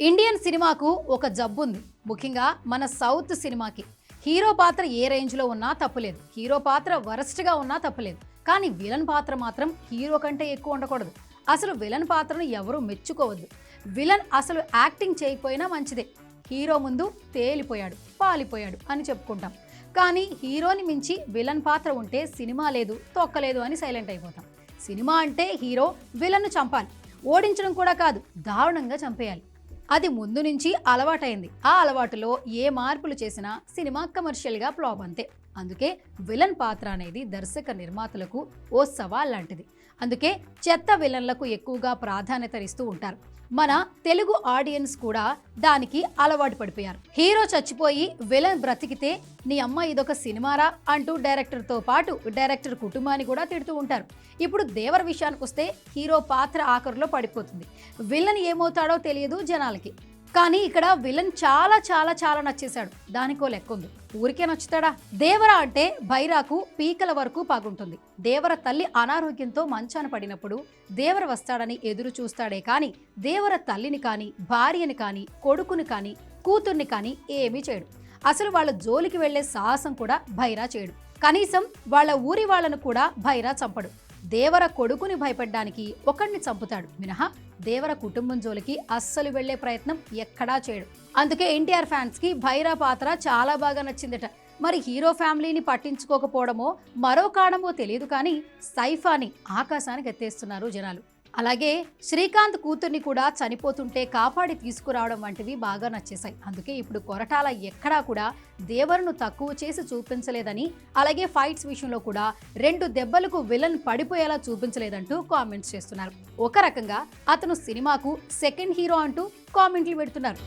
Indian సినిమాకు ఒక జబ్బు ఉంది ముఖ్యంగా మన సౌత్ సినిమాకి. హీరో పాత్ర ఏ రేంజ్లో ఉన్నా తప్పులేదు. హీరో పాత్ర వరస్ట్గా ఉన్నా తప్పులేదు. కానీ విలన్ పాత్ర మాత్రం హీరో కంటే ఎక్కువ ఉండకూడదు. అసలు విలన్ పాత్రను ఎవరూ మెచ్చుకోవద్దు. విలన్ అసలు యాక్టింగ్ చేయకపోయినా మంచిదే. హీరో ముందు తేలిపోయాడు పాలిపోయాడు అని చెప్పుకుంటాం. కానీ హీరోని మించి విలన్ పాత్ర ఉంటే సినిమా లేదు తొక్కలేదు అని సైలెంట్ అయిపోతాం. సినిమా అంటే హీరో విలన్ను చంపాలి. ఓడించడం కూడా కాదు దారుణంగా చంపేయాలి. అది ముందు నుంచి అలవాటైంది. ఆ అలవాటులో ఏ మార్పులు చేసినా సినిమా కమర్షియల్గా ఫ్లాప్ అంతే. అందుకే విలన్ పాత్ర అనేది దర్శక నిర్మాతలకు ఓ సవాల్ లాంటిది. అందుకే చెత్త విలన్లకు ఎక్కువగా ప్రాధాన్యత ఇస్తూ ఉంటారు. మన తెలుగు ఆడియన్స్ కూడా దానికి అలవాటు పడిపోయారు. హీరో చచ్చిపోయి విలన్ బ్రతికితే నీ అమ్మ ఇదొక సినిమారా అంటూ డైరెక్టర్తో పాటు డైరెక్టర్ కుటుంబాన్ని కూడా తిడుతూ ఉంటారు. ఇప్పుడు దేవర విషయానికి వస్తే హీరో పాత్ర ఆఖరులో పడిపోతుంది. విలన్ ఏమవుతాడో తెలియదు జనాలకి. కానీ ఇక్కడ విలన్ చాలా చాలా చాలా నచ్చేశాడు. దానికో లెక్క ఉంది ఊరికే నచ్చుతాడా? దేవర అంటే భైరాకు పీకల వరకు పాగుంటుంది. దేవర తల్లి అనారోగ్యంతో మంచాన పడినప్పుడు దేవర వస్తాడని ఎదురు చూస్తాడే కానీ దేవర తల్లిని కానీ భార్యని కానీ కొడుకుని కానీ కూతుర్ని కానీ ఏమీ చేయడు. అసలు వాళ్ళ జోలికి వెళ్ళే సాహసం కూడా భైరా చేయడు. కనీసం వాళ్ళ ఊరి వాళ్ళను కూడా భైరా చంపడు. దేవర కొడుకుని భయపడ్డానికి ఒకడిని చంపుతాడు. మినహా దేవర కుటుంబం జోలికి అస్సలు వెళ్ళే ప్రయత్నం ఎక్కడా చేయడు. అందుకే ఎన్టీఆర్ ఫ్యాన్స్కి భైరా పాత్ర చాలా బాగా నచ్చిందట. మరి హీరో ఫ్యామిలీని పట్టించుకోకపోవడమో మరో కారణమో తెలియదు కానీ సైఫాని ఆకాశానికి ఎత్తేస్తున్నారు జనాలు. అలాగే శ్రీకాంత్ కూతుర్ని కూడా చనిపోతుంటే కాపాడి తీసుకురావడం వంటివి బాగా నచ్చేశాయి. అందుకే ఇప్పుడు కొరటాల ఎక్కడా కూడా దేవరును తక్కువ చేసి చూపించలేదని అలాగే ఫైట్స్ విషయంలో కూడా రెండు దెబ్బలకు విలన్ పడిపోయేలా చూపించలేదంటూ కామెంట్స్ చేస్తున్నారు. ఒక రకంగా అతను సినిమాకు సెకండ్ హీరో అంటూ కామెంట్లు పెడుతున్నారు.